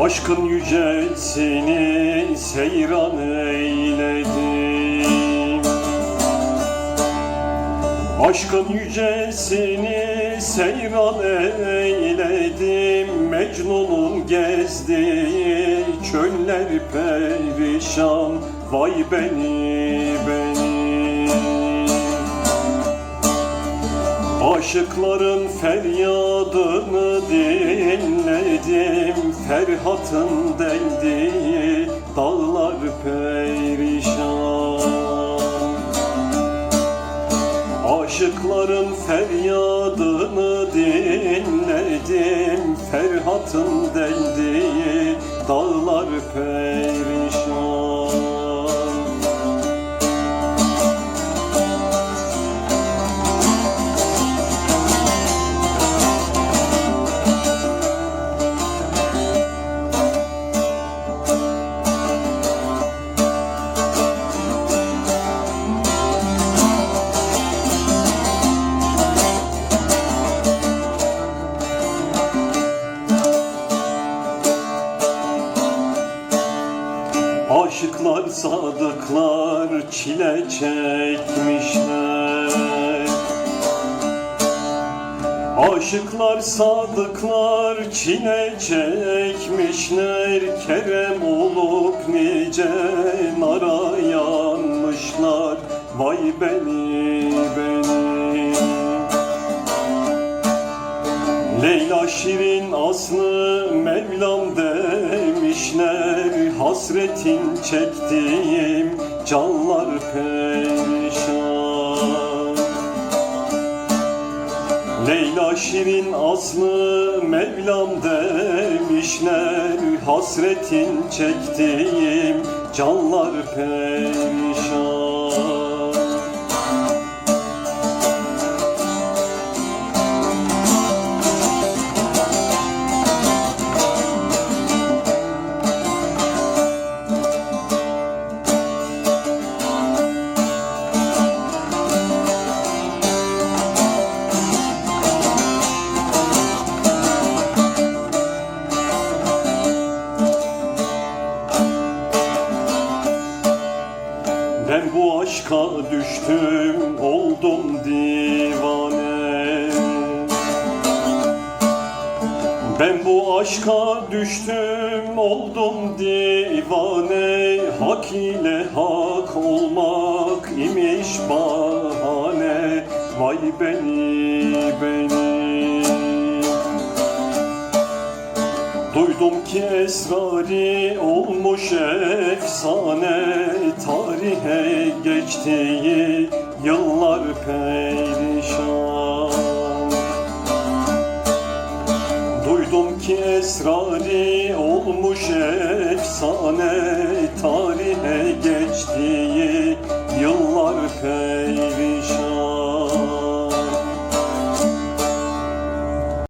Aşkın yücesini seyran eyledim. Aşkın yücesini seyran eyledim. Mecnun'un gezdiği çöller perişan. Vay beni beni. Aşıkların feryadını dinledim Ferhat'ın deldiği dağlar perişan. Aşıkların feryadını dinledim Ferhat'ın deldiği dağlar perişan Aşıklar sadıklar çile çekmişler. Aşıklar sadıklar çile çekmişler. Kerem olup nice nara yanmışlar. Vay beni beni. Leyla Şirin aslı Mevlam demişler Hasretin çektiğim canlar perişan. Leyla Şirin aslı Mevlam demişler Hasretin çektiğim canlar perişan Ben bu aşka düştüm oldum divane. Ben bu aşka düştüm oldum divane. Hak ile hak olmak imiş bahane. Vay beni beni Duydum ki esrari olmuş efsane Tarihe geçtiği yıllar perişan. Duydum ki esrari olmuş efsane Tarihe geçtiği yıllar perişan